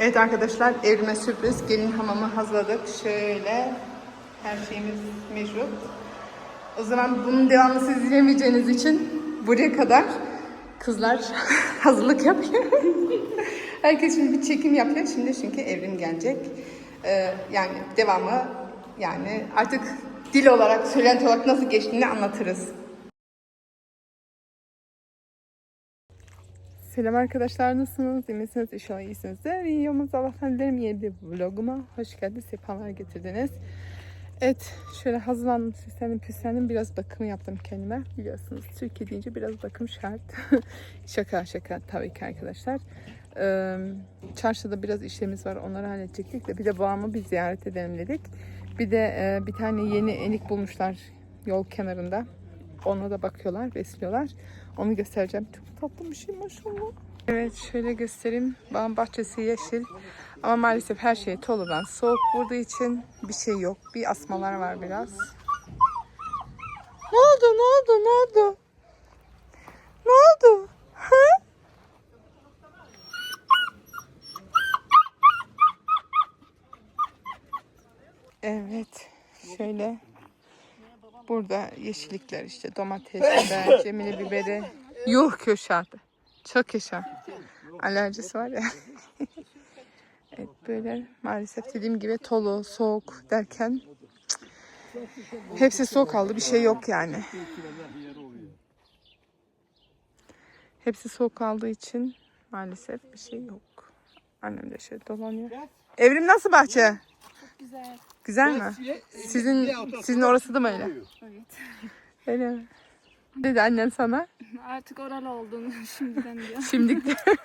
Evet arkadaşlar evrime sürpriz gelin hamamı hazırladık. Şöyle her şeyimiz mevcut. O zaman bunun devamını siz izleyemeyeceğiniz için buraya kadar kızlar hazırlık yapıyor. Herkes şimdi bir çekim yapıyor şimdi çünkü evrim gelecek. Ee, yani devamı yani artık dil olarak söylenti olarak nasıl geçtiğini anlatırız. Selam arkadaşlar nasılsınız? İyi misiniz? İnşallah iyisinizdir. İyi olmanız Allah'tan dilerim. Yeni bir vloguma hoş geldiniz. Sefalar getirdiniz. Evet şöyle hazırlandım. Süslendim püslendim. Biraz bakım yaptım kendime. Biliyorsunuz Türkiye deyince biraz bakım şart. şaka şaka tabii ki arkadaşlar. Ee, çarşıda biraz işlerimiz var. Onları halledecektik de bir de babamı bir ziyaret edelim dedik. Bir de e, bir tane yeni enik bulmuşlar yol kenarında. Ona da bakıyorlar, besliyorlar. Onu göstereceğim. Çok tatlı bir şey maşallah. Evet şöyle göstereyim. Bağın bahçesi yeşil. Ama maalesef her şey toludan soğuk vurduğu için bir şey yok. Bir asmalar var biraz. Ne oldu? Ne oldu? Ne oldu? Ne oldu? Ha? Evet. Şöyle Burada yeşillikler işte domates, biber, cemile biberi. Yuh Kürşat. Çok yaşa. Alerjisi var ya. evet böyle maalesef dediğim gibi tolu, soğuk derken hepsi soğuk kaldı. Bir şey yok yani. Hepsi soğuk kaldığı için maalesef bir şey yok. Annem de şöyle dolanıyor. Evrim nasıl bahçe? Güzel. Güzel mi? Sizin sizin orası da mı öyle? Evet. Öyle mi? Dedi annen sana. Artık oralı oldun şimdiden diyor. Şimdi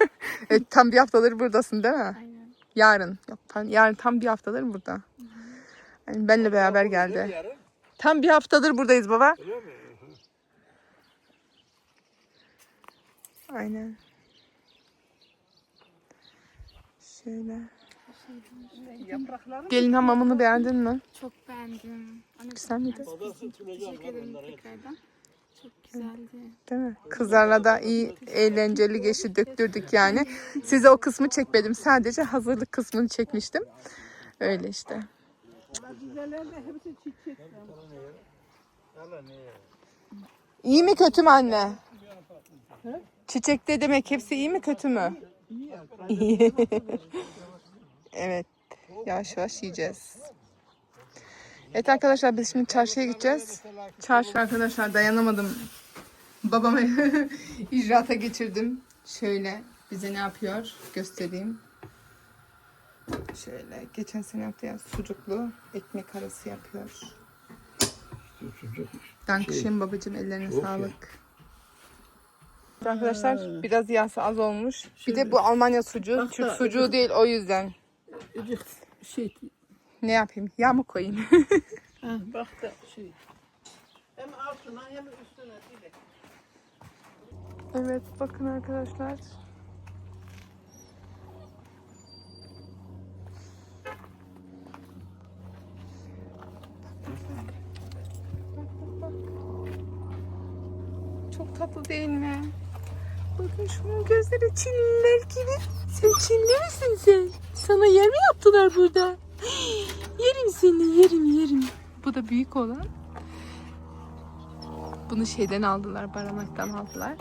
evet, tam bir haftadır buradasın değil mi? Aynen. Yarın. Yok, tam- yarın tam bir haftadır burada. Yani benle beraber geldi. Tam bir haftadır buradayız baba. Aynen. Şöyle. Gelin hamamını beğendin mi? Çok beğendim. Anne, Güzel miydi? Teşekkür ederim tekrardan. Çok güzeldi. Değil mi? Kızlarla da iyi eğlenceli geçti döktürdük yani. Size o kısmı çekmedim. Sadece hazırlık kısmını çekmiştim. Öyle işte. İyi mi kötü mü anne? Çiçekte demek hepsi iyi mi kötü mü? İyi. Evet. Yavaş yavaş yiyeceğiz. Evet arkadaşlar biz şimdi çarşıya gideceğiz. Çarşı arkadaşlar dayanamadım. Babamı icraata geçirdim. Şöyle bize ne yapıyor göstereyim. Şöyle geçen sene yaptı ya sucuklu ekmek arası yapıyor. Dankeschön babacığım ellerine sağlık. Arkadaşlar biraz yağsı az olmuş. Bir de bu Almanya sucuğu. Türk sucuğu değil o yüzden. Şey, Ne yapayım? Yağ mı koyayım? ha, bak da şey. Hem altına hem üstüne dilek. Evet bakın arkadaşlar. Çok tatlı değil mi? Bakın şunun gözleri Çinliler gibi. Sen Çinli misin sen? Sana yer mi yaptılar burada? Yerim seni yerim yerim. Bu da büyük olan. Bunu şeyden aldılar, baranaktan aldılar.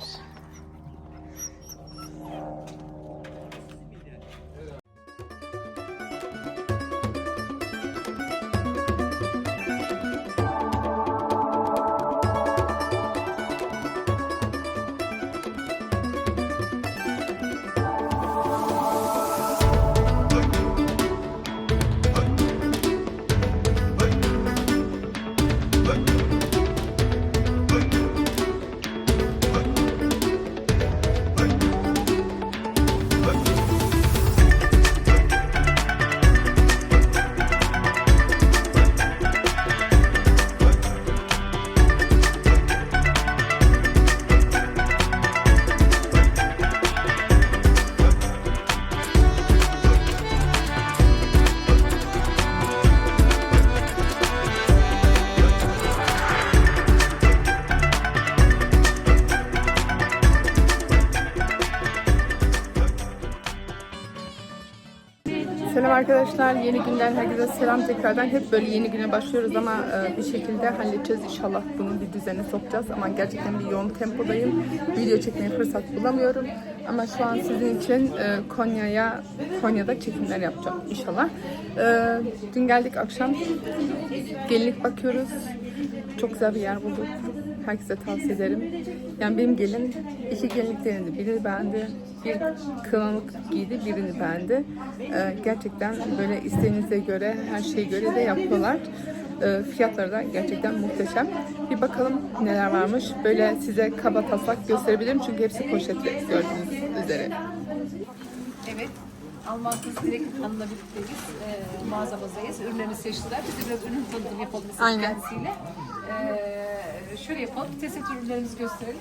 Arkadaşlar. Yeni günden herkese selam tekrardan. Hep böyle yeni güne başlıyoruz ama e, bir şekilde halledeceğiz inşallah. Bunu bir düzene sokacağız ama gerçekten bir yoğun tempodayım. Video çekmeye fırsat bulamıyorum. Ama şu an sizin için e, Konya'ya Konya'da çekimler yapacağım inşallah. E, dün geldik akşam gelinlik bakıyoruz. Çok güzel bir yer bulduk. Herkese tavsiye ederim. Yani benim gelin iki gelinlik denedi. Birini beğendi, bir kılınlık giydi, birini beğendi. Ee, gerçekten böyle isteğinize göre, her şeye göre de yapıyorlar. Ee, fiyatları da gerçekten muhteşem. Bir bakalım neler varmış. Böyle size kaba taslak gösterebilirim çünkü hepsi poşetli gördüğünüz üzere. Evet. Alman kız direkt hanımla birlikteyiz. Ee, mağazamızdayız. Ürünlerini seçtiler. Biz de biraz ürün tanıtımı yapalım Aynen. kendisiyle. Ee, şöyle yapalım. Teset ürünlerimizi gösterelim.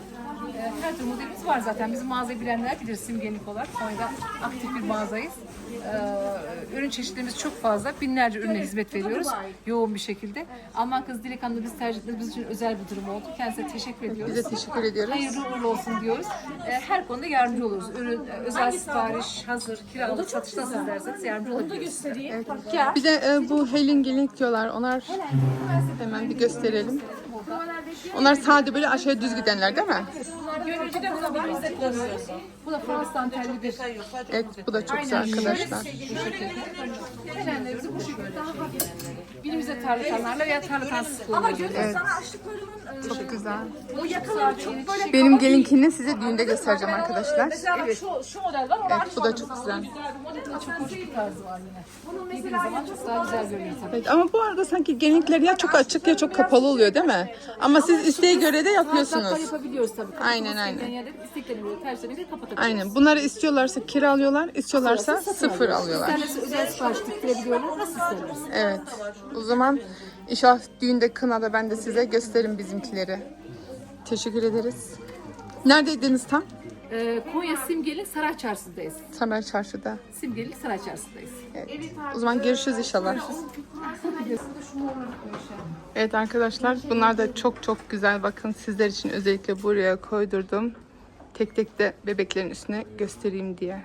Ee, her türlü modelimiz var zaten. Bizim mağazayı bilenler bilir simgelik olarak. Konya'da aktif bir mağazayız. Ee, ürün çeşitlerimiz çok fazla. Binlerce ürüne hizmet veriyoruz. Yoğun bir şekilde. Alman kız Dilek Hanım'la biz tercih ettiğimiz bizim için özel bir durum oldu. Kendisine teşekkür ediyoruz. Bize teşekkür ediyoruz. Hayırlı uğurlu olsun diyoruz. Ee, her konuda yardımcı oluruz. Ürün, e, özel sipariş, hazır, kiralık, satışta siz derseniz yardımcı olabiliriz. Bir de e, bu Helen gelinlik diyorlar. Onlar hemen bir gösterelim. Onlar sade böyle aşağıya düz gidenler değil mi? De. Bu da Fransız dantellidir. Evet bu da çok güzel arkadaşlar. Gelenlerimizi bu şekilde daha hafif. Birimize tarlatanlarla veya tarlatansız kullanıyoruz. Evet. Çok güzel. Bu yakalar çok böyle Benim gelinkini size düğünde göstereceğim arkadaşlar. Mesela şu, şu model var. O Evet, bu da çok güzel. çok hoş bir tarzı var yine. Bunun mesela zaman çok daha güzel görünüyor tabii. Evet, ama bu arada sanki gelinlikler ya çok açık ya çok kapalı oluyor değil mi? Ama siz isteğe göre de yapıyorsunuz. yapabiliyoruz tabii. Aynen, aynen. İsteklerine göre, terslerine göre kapatabiliyoruz. Aynen. Bunları istiyorlarsa kiralıyorlar, istiyorlarsa sıfır alıyorlar. İsterlerse özel sipariş diktirebiliyorlar. Nasıl isterlerse. Evet. O zaman inşallah düğünde kınada ben de size gösteririm bizimkileri. Teşekkür ederiz. Neredeydiniz tam? Ee, Konya Simgelik Saray Çarşısı'ndayız. Samer Çarşı'da. Simgelik Saray Çarşısı'ndayız. Evet. O zaman görüşürüz inşallah. Evet arkadaşlar bunlar da çok çok güzel. Bakın sizler için özellikle buraya koydurdum. Tek tek de bebeklerin üstüne göstereyim diye.